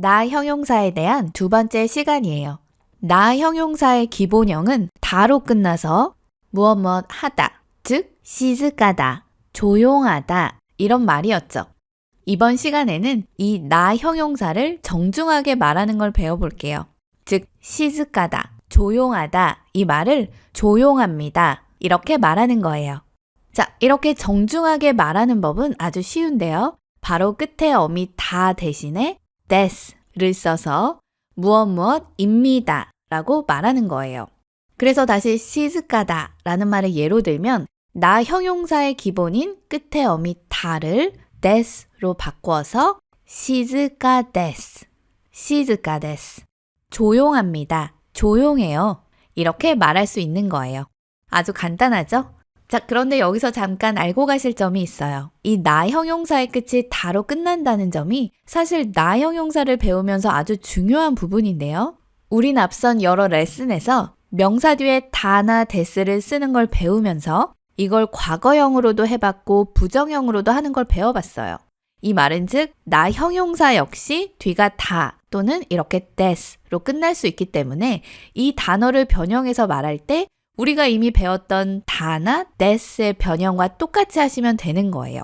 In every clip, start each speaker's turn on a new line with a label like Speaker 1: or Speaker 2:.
Speaker 1: 나 형용사에 대한 두 번째 시간이에요. 나 형용사의 기본형은 다로 끝나서 무엇 무엇 하다, 즉 시즈가다, 조용하다 이런 말이었죠. 이번 시간에는 이 나 형용사를 정중하게 말하는 걸 배워볼게요. 즉 시즈가다, 조용하다 이 말을 조용합니다 이렇게 말하는 거예요. 자, 이렇게 정중하게 말하는 법은 아주 쉬운데요. 바로 끝에 어미 다 대신에 des를 써서 무엇 무엇입니다 라고 말하는 거예요. 그래서 다시 시즈가다 라는 말을 예로 들면 나 형용사의 기본인 끝에 어미 다를 des로 바꿔서 시즈가 데스, 시즈가 데스. 조용합니다. 조용해요. 이렇게 말할 수 있는 거예요. 아주 간단하죠? 자, 그런데 여기서 잠깐 알고 가실 점이 있어요. 이 나 형용사의 끝이 다로 끝난다는 점이 사실 나 형용사를 배우면서 아주 중요한 부분인데요. 우린 앞선 여러 레슨에서 명사 뒤에 다나 데스를 쓰는 걸 배우면서 이걸 과거형으로도 해봤고 부정형으로도 하는 걸 배워봤어요. 이 말은 즉, 나 형용사 역시 뒤가 다 또는 이렇게 des로 끝날 수 있기 때문에 이 단어를 변형해서 말할 때 우리가 이미 배웠던 다나 des의 변형과 똑같이 하시면 되는 거예요.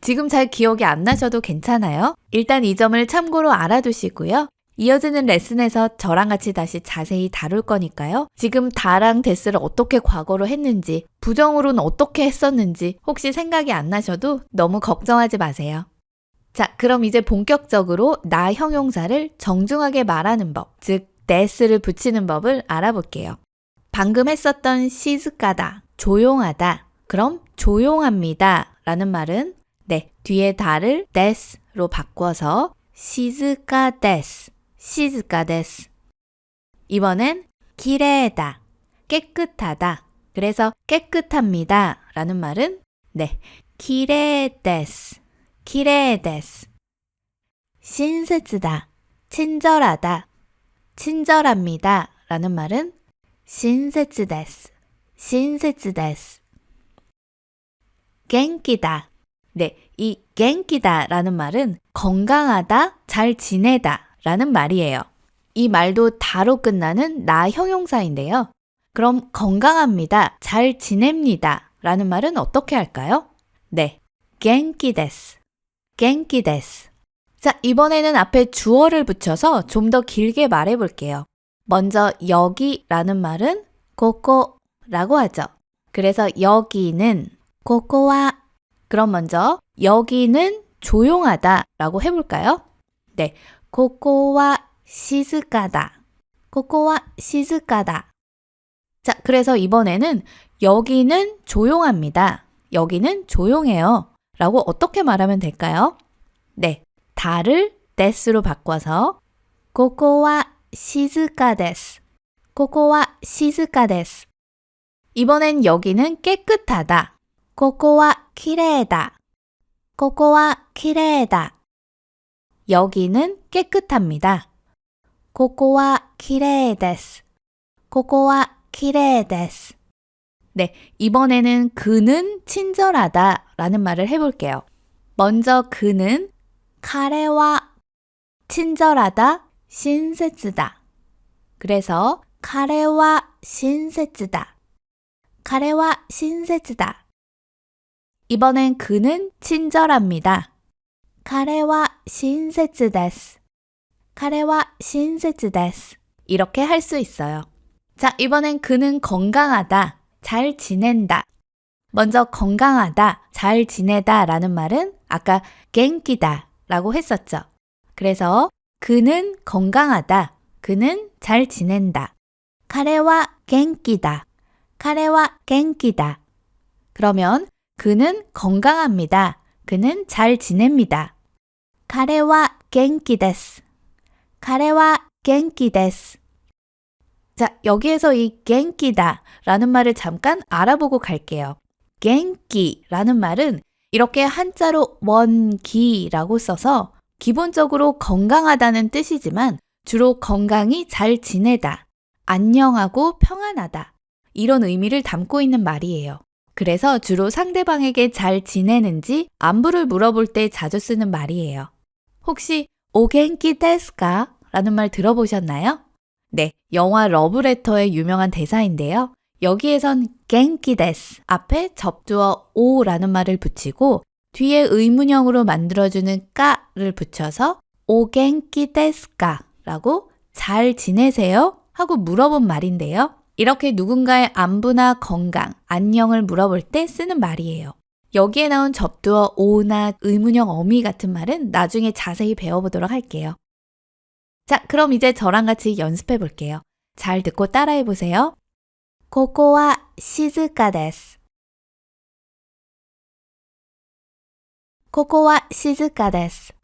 Speaker 1: 지금 잘 기억이 안 나셔도 괜찮아요. 일단 이 점을 참고로 알아두시고요. 이어지는 레슨에서 저랑 같이 다시 자세히 다룰 거니까요. 지금 다랑 데스를 어떻게 과거로 했는지, 부정으로는 어떻게 했었는지 혹시 생각이 안 나셔도 너무 걱정하지 마세요. 자, 그럼 이제 본격적으로 나 형용사를 정중하게 말하는 법, 즉 데스를 붙이는 법을 알아볼게요. 방금 했었던 시즈가다, 조용하다. 그럼 조용합니다 라는 말은 네, 뒤에 다를 데스로 바꿔서 시즈가 데스, 시즈가 데스. 이번엔 기레다, 깨끗하다. 그래서 깨끗합니다 라는 말은 네, 기레 데스, 기레 데스. 신세츠다, 친절하다, 친절합니다 라는 말은 신세츠 데스, 신세츠 데스. 갱기다. 네, 이 갱기다 라는 말은 건강하다, 잘 지내다 라는 말이에요. 이 말도 다로 끝나는 나 형용사인데요. 그럼 건강합니다, 잘 지냅니다 라는 말은 어떻게 할까요? 네, 갱기 데스, 갱기 데스. 자, 이번에는 앞에 주어를 붙여서 좀 더 길게 말해 볼게요. 먼저 여기라는 말은 고코라고 하죠. 그래서 여기는 고코와 그럼 먼저 여기는 조용하다라고 해볼까요? 네, 고코와 시즈가다. 고코와 시즈가다. 자, 그래서 이번에는 여기는 조용합니다. 여기는 조용해요. 라고 어떻게 말하면 될까요? 네, 다를 데스로 바꿔서 고코와 静かです。ここは静かです。 이번엔 여기는 깨끗하다. ここは綺麗だ。ここは綺麗だ。 여기는 깨끗합니다. ここは綺麗です。ここは綺麗です。 네, 이번에는 그는 친절하다 라는 말을 해볼게요. 먼저 그는 彼は 친절하다 신세츠다. 그래서 카레와 신세츠다. 카레와 신세츠다. 이번엔 그는 친절합니다. 카레와 신세츠데스. 카레와 신세츠데스. 이렇게 할 수 있어요. 자, 이번엔 그는 건강하다, 잘 지낸다. 먼저 건강하다, 잘 지내다 라는 말은 아까 갱기다 라고 했었죠. 그래서 그는 건강하다. 그는 잘 지낸다. 카레와 갱기다. 카레와 갱기다. 그러면 그는 건강합니다. 그는 잘 지냅니다. 카레와 갱기데스. 카레와 갱기데스. 자, 여기에서 이 갱기다 라는 말을 잠깐 알아보고 갈게요. 갱기라는 말은 이렇게 한자로 원기라고 써서 기본적으로 건강하다는 뜻이지만 주로 건강이 잘 지내다, 안녕하고 평안하다 이런 의미를 담고 있는 말이에요. 그래서 주로 상대방에게 잘 지내는지 안부를 물어볼 때 자주 쓰는 말이에요. 혹시 오겐키 데스까? 라는 말 들어보셨나요? 네, 영화 러브레터의 유명한 대사인데요. 여기에선 겐키 데스 앞에 접두어 오라는 말을 붙이고 뒤에 의문형으로 만들어주는 까를 붙여서 오겐키 데스까? 라고 잘 지내세요? 하고 물어본 말인데요. 이렇게 누군가의 안부나 건강, 안녕을 물어볼 때 쓰는 말이에요. 여기에 나온 접두어 오나 의문형 어미 같은 말은 나중에 자세히 배워보도록 할게요. 자, 그럼 이제 저랑 같이 연습해 볼게요. 잘 듣고 따라해 보세요. ここは静かです。 ここは静かです。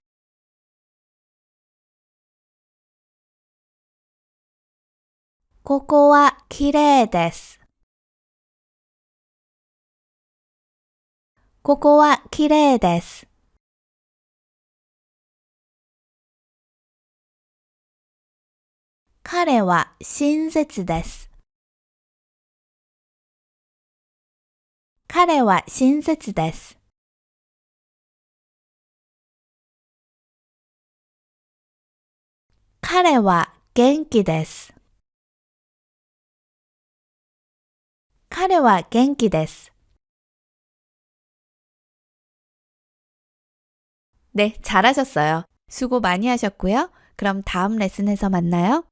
Speaker 1: ここは綺麗です。ここは綺麗です。彼は親切です。彼は親切です。彼は元気です。彼は元気です。 네, 잘하셨어요. 수고 많이 하셨고요. 그럼 다음 레슨에서 만나요.